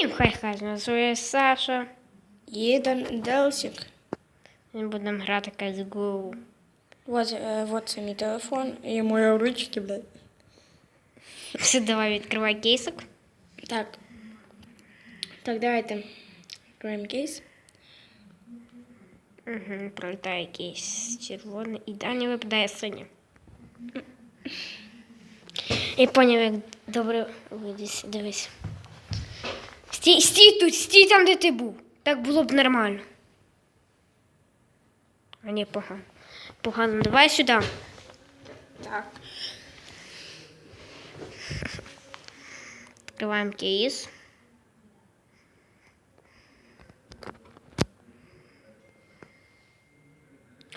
І хай хай називає Саша. Дан- Делсик. Ми будемо грати CSGO. Вот, вот це мій телефон і мої ручки, блядь. Все, давай відкривай кейсик. Так. Так, давайте. Відкриємо кейс. Угу, пролітає кейс червоний і далі випадає синя. Я поняв, як добре дивись. Стій, стій тут, стій там, де ти був. Так було б нормально. А ні, погано. Погано. Давай сюди. Так. Відкриваємо кейс.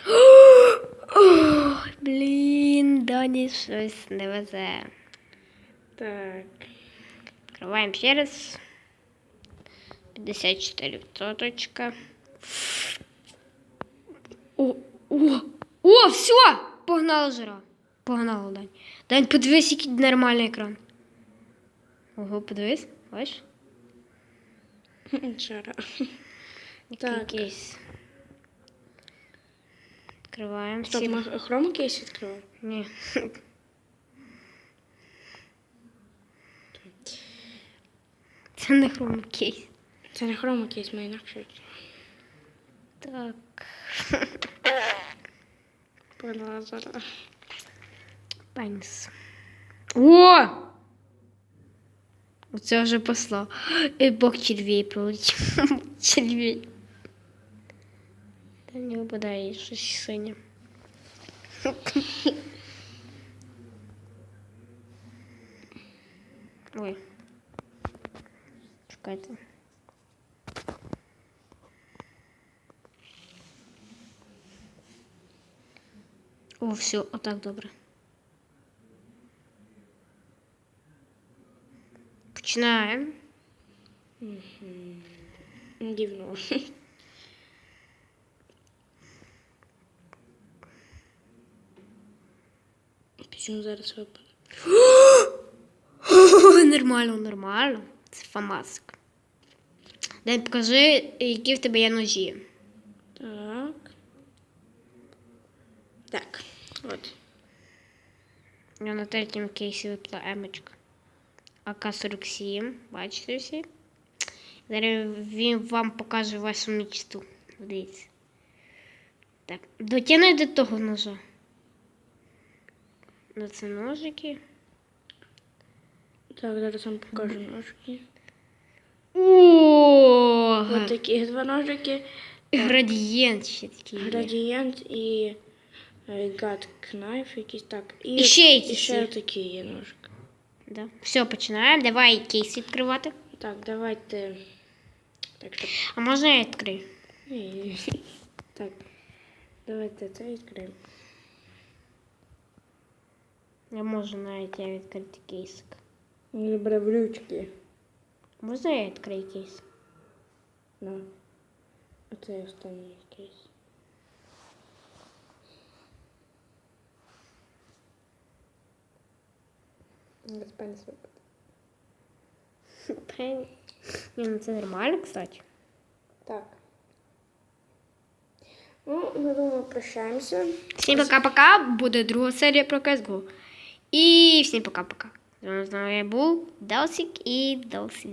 Блін, Дані щось не везе. Так. Відкриваємо ще раз. 54 точка. О, о, о, все! Погнала жира. Погнала, Дань. Дань, подивись, який нормальний екран. Ого, подивись, бачиш? Жара. Так. кейс. Відкриваємо. Стоп, ми хрому кейс відкриваємо? Ні. Це не хром кейс. Це не хрому кейс, ми інакше. Так. Поняла зараз. Пенс. О! Оце вже послав. І Бог червей пролетів. Червей. Та не випадає щось синє. Ой. Чекайте. О, все, отак добре. Починаємо. Дивно. Чому зараз випаде? Нормально, нормально. Це фамасик. Дай покажи, які в тебе є ножі. Так. Так. От. Я на третьому кейсі випала емочка. АК-47, бачите всі? Зараз він вам покаже вашу мічту. Дивіться. Так, дотягни до того ножа. На це ножики. Так, зараз вам покажу ножики. О, Ось такі два ножики. градієнт ще такий. Градієнт і гад кнайф якийсь так. І ще якісь і ще є. такі є ножики. Да. Все, починаємо. Давай кейс відкривати. Так, давайте. Так, щоб. А можна я відкрию? Ні. Так. Давайте це відкриємо. Я можу навіть я відкрити кейсик. Не бере в ручки. Можна я відкрию кейс? На. Оце останній кейс. Респенс випадає. Пен. Ні, ну це нормально, кстати. Так. Ну, ми думаю, прощаємося. Всім пока-пока. Буде друга серія про CSGO. І всім пока-пока. З вами був Делсик і Делсик.